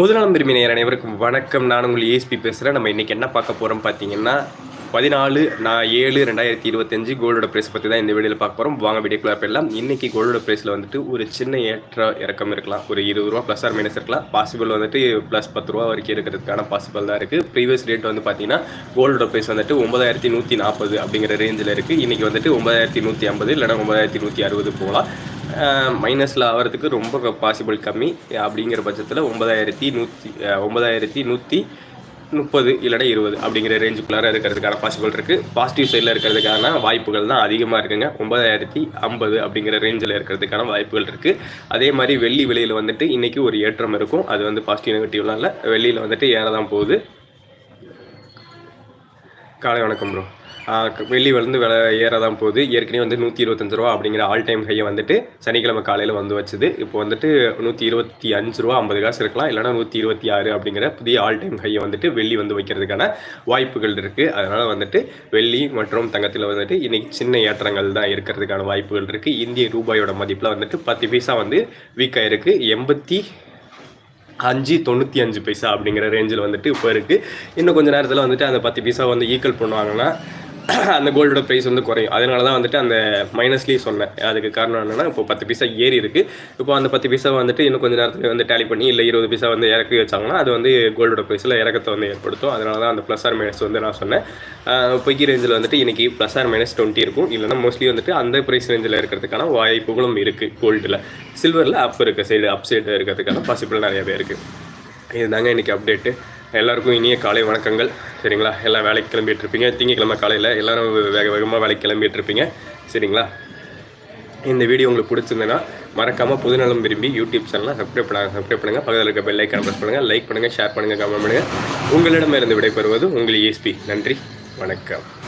பொதுநலம் விரும்பி அனைவருக்கும் வணக்கம். நான் உங்கள் ஏஎஸ்பி பேசுகிறேன் நம்ம இன்றைக்கி என்ன பார்க்க போகிறோம் பார்த்தீங்கன்னா பதினாலு நான் ஏழு ரெண்டாயிரத்தி இருபத்தஞ்சு கோல்டோட ப்ரைஸ் பற்றி தான் இந்த வீடியோவில் பார்க்க போகிறோம் வாங்க வீடியோக்குள்ள போயிடலாம். இன்றைக்கி கோல்டோட ப்ரைஸில் வந்துட்டு ஒரு சின்ன ஏற்ற இறக்கம் இருக்கலாம். ஒரு இருபது ரூபா ப்ளஸ் ஆர் மைனஸ் இருக்கலாம். பாசிபிள் வந்துட்டு ப்ளஸ் பத்து ரூபா வரைக்கும் இருக்கிறதுக்கான பாசிபிள் தான் இருக்குது ப்ரீவியஸ் ரேட் வந்து பார்த்தீங்கன்னா கோல்டோட ப்ரைஸ் வந்துட்டு ஒன்பதாயிரத்தி நூற்றி நாற்பது அப்படிங்கிற ரேஞ்சில் இருக்குது இன்றைக்கி வந்துட்டு ஒன்பதாயிரத்தி நூற்றி ஐம்பது இல்லைனா ஒன்பதாயிரத்தி நூற்றி அறுபது போகலாம். மைனஸில் ஆகிறதுக்கு ரொம்ப பாசிபிள் கம்மி. அப்படிங்கிற பட்சத்தில் ஒன்பதாயிரத்தி நூற்றி ஒன்பதாயிரத்தி நூற்றி முப்பது இல்லைனா இருபது அப்படிங்கிற ரேஞ்சுக்குள்ளார இருக்கிறதுக்கான பாசிபிள் இருக்குது பாசிட்டிவ் சைடில் இருக்கிறதுக்கான வாய்ப்புகள் தான் அதிகமாக இருக்குங்க. ஒன்பதாயிரத்தி ஐம்பது அப்படிங்கிற ரேஞ்சில் இருக்கிறதுக்கான வாய்ப்புகள் இருக்குது அதே மாதிரி வெள்ளி விலையில் வந்துட்டு இன்றைக்கி ஒரு ஏற்றம் இருக்கும். அது வந்து பாசிட்டிவ் நெகட்டிவ்லாம் இல்லை. வெள்ளியில் வந்துட்டு ஏற தான் போகுது. காலை வணக்கம் ப்ரோ வெள்ளி வந்து விலை ஏற தான் போகுது. ஏற்கனவே வந்து நூற்றி இருபத்தஞ்சு ரூபா அப்படிங்கிற ஆல் டைம் ஹையை வந்துட்டு சனிக்கிழமை காலையில் வந்து வச்சுது. இப்போ வந்துட்டு நூற்றி இருபத்தி அஞ்சு ரூபா ஐம்பது காசு இருக்கலாம். இல்லைனா நூற்றி இருபத்தி ஆறு அப்படிங்கிற புதிய ஆல் டைம் ஹையை வந்துட்டு வெள்ளி வந்து வைக்கிறதுக்கான வாய்ப்புகள் இருக்குது அதனால் வந்துட்டு வெள்ளி மற்றும் தங்கத்தில் வந்துட்டு இன்றைக்கி சின்ன ஏற்றங்கள் தான் இருக்கிறதுக்கான வாய்ப்புகள் இருக்குது இந்திய ரூபாயோட மதிப்பில் வந்துட்டு பத்து பைசா வந்து வீக்காக இருக்குது எண்பத்தி அஞ்சு தொண்ணூற்றி அஞ்சு பைசா அப்படிங்கிற ரேஞ்சில் வந்துட்டு இப்போ இருக்குது இன்னும் கொஞ்சம் நேரத்தில் வந்துட்டு அந்த பத்து பைசா வந்து ஈக்குவல் பண்ணுவாங்கன்னா அந்த கோல்டோட ப்ரைஸ் வந்து குறையும். அதனால தான் வந்துட்டு அந்த மைனஸ்லேயே சொன்னேன். அதுக்கு காரணம் என்னென்னா இப்போ பத்து பைசா ஏறி இருக்குது இப்போ அந்த பத்து பைசா வந்துட்டு இன்னும் கொஞ்சம் நேரத்தில் வந்து டேலி பண்ணி இல்லை இருபது பைசா வந்து இறக்கி வச்சாங்கன்னா அது வந்து கோல்டோட ப்ரைஸில் இறக்கத்தை வந்து ஏற்படுத்தும். அதனால தான் அந்த ப்ளஸ் ஆர் மைனஸ் வந்து நான் சொன்னேன். பொய்க்கி ரேஞ்சில் வந்துட்டு இன்றைக்கி ப்ளஸ் ஆர் மைனஸ் டுவெண்ட்டி இருக்கும். இல்லைனா மோஸ்ட்லி வந்துட்டு அந்த ப்ரைஸ் ரேஞ்சில் இருக்கிறதுக்கான வாய்ப்புகளும் இருக்குது கோல்டில் சில்வரில் அப் இருக்க சைடு அப் சைடு இருக்கிறதுக்கான பாசிபிள் நிறையாவே இருக்குது இதுதாங்க இன்றைக்கி அப்டேட்டு எல்லாருக்கும் இனிய காலை வணக்கங்கள். சரிங்களா? எல்லாம் வேலைக்கு கிளம்பிட்டு இருப்பீங்க திங்கக்கிழமை காலையில் எல்லோரும் வேக வேகமாக வேலைக்கு கிளம்பிட்டு இருப்பீங்க சரிங்களா? இந்த வீடியோ உங்களுக்கு பிடிச்சிருந்தேன்னா மறக்காமல் புதுநலம் விரும்பி யூடியூப் சேனலாக சப்ஸ்கிரைப் பண்ண சப்ஸ்கிரைப் பண்ணுங்கள் பக்கத்தில் இருக்க பெல் ஐக்கான ப்ரெஸ் பண்ணுங்கள் லைக் பண்ணுங்கள் ஷேர் பண்ணுங்கள் கமெண்ட் பண்ணுங்கள் உங்களிடமிருந்து விடைபெறுவது உங்கள் ESP நன்றி. வணக்கம்.